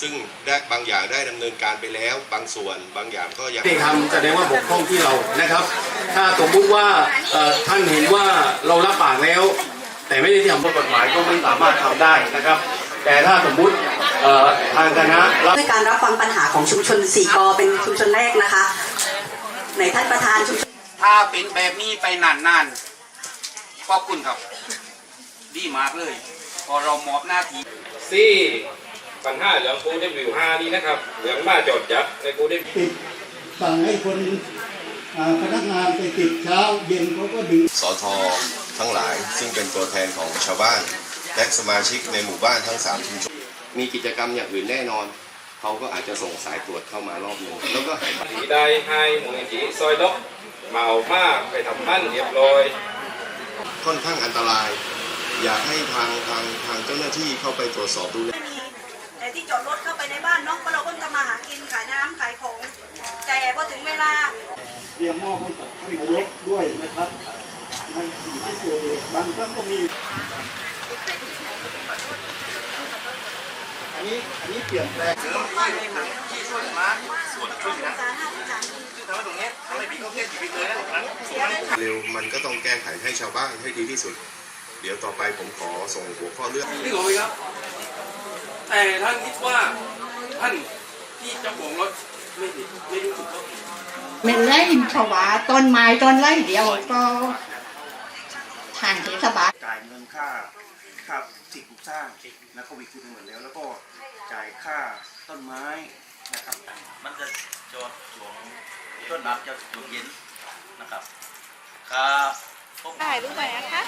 ซึ่งได้บางอย่างได้ดำเนินการไปแล้ว บางส่วนบางอย่างก็ยังที่ทำแสดงว่าบกพร่องที่เรานะครับ ถ้าสมมุติว่าเอ่อท่านเห็นว่าเรารับปากแล้ว แต่ไม่ได้ทำกฎหมายก็ไม่สามารถทำได้นะครับ แต่ถ้าสมมุติเอ่อทางคณะรับ ด้วยการรับฟังปัญหาของชุมชนสี่กอเป็นชุมชนแรกนะคะในท่านประธานชุมชน ถ้าเป็นแบบนี้ไปนานๆขอบคุณครับ ดีมากเลย พอเรามอบหน้าที่ซี่ ปัญหาเรื่องกูได้วิวห้านี้นะครับเรื่องมาจดจับในกูได้ติดสั่งให้คนอ่าพนักงานไปติดเช้าเย็นเขาก็ดึงสอทอทั้งหลายซึ่งเป็นตัวแทนของชาวบ้าน และสมาชิกในหมู่บ้านทั้ง3ชุมชนมีกิจกรรมอย่างอื่นแน่นอนเขาก็อาจจะส่งสายตรวจเข้ามารอบหนึงแล้วก็หายไปสีได้ให้มูลนิธิซอยดอกมาเอามากไปทำพันเรียบร้อยค่อนข้างอันตราย อยากให้ทางทางทางเจ้าหน้าที่เข้าไปตรวจสอบดูแลแต่ ที่จอดรถเข้าไปในบ้านเน้องเพราะเราก็ทำมาหากินขายน้ำขายของ แต่พอถึงเวลา เตรียมมอบให้กับท่านนายกด้วยนะครับมันอยู่ที่ตัวเองบางครั้งก็มี อันนี้อันนี้เปลี่ยนแปลงเร็วมันก็ต้องแก้ไขให้ชาวบ้านให้ดีที่สุด เดี๋ยวต่อไปผมขอส่งหัวข้อเรื่องนี่หรอครับ แต่ท่านคิดว่าท่านที่เจ้าของรถไม่ผิดไม่รู้สึกว่าผิด mình lấy thầu bạ tôn mai tôn lấy điệu cho hàng thị thầu bạ จ่ายเงินค่าค่าสิ่งปลูกสร้างแล้วก็วิคืนหมดแล้ว แล้วก็จ่ายค่าต้นไม้นะครับ มันจะจดช่วงต้นน้ำจะช่วงเย็นนะครับครับถ่ายรูปไปนะคะ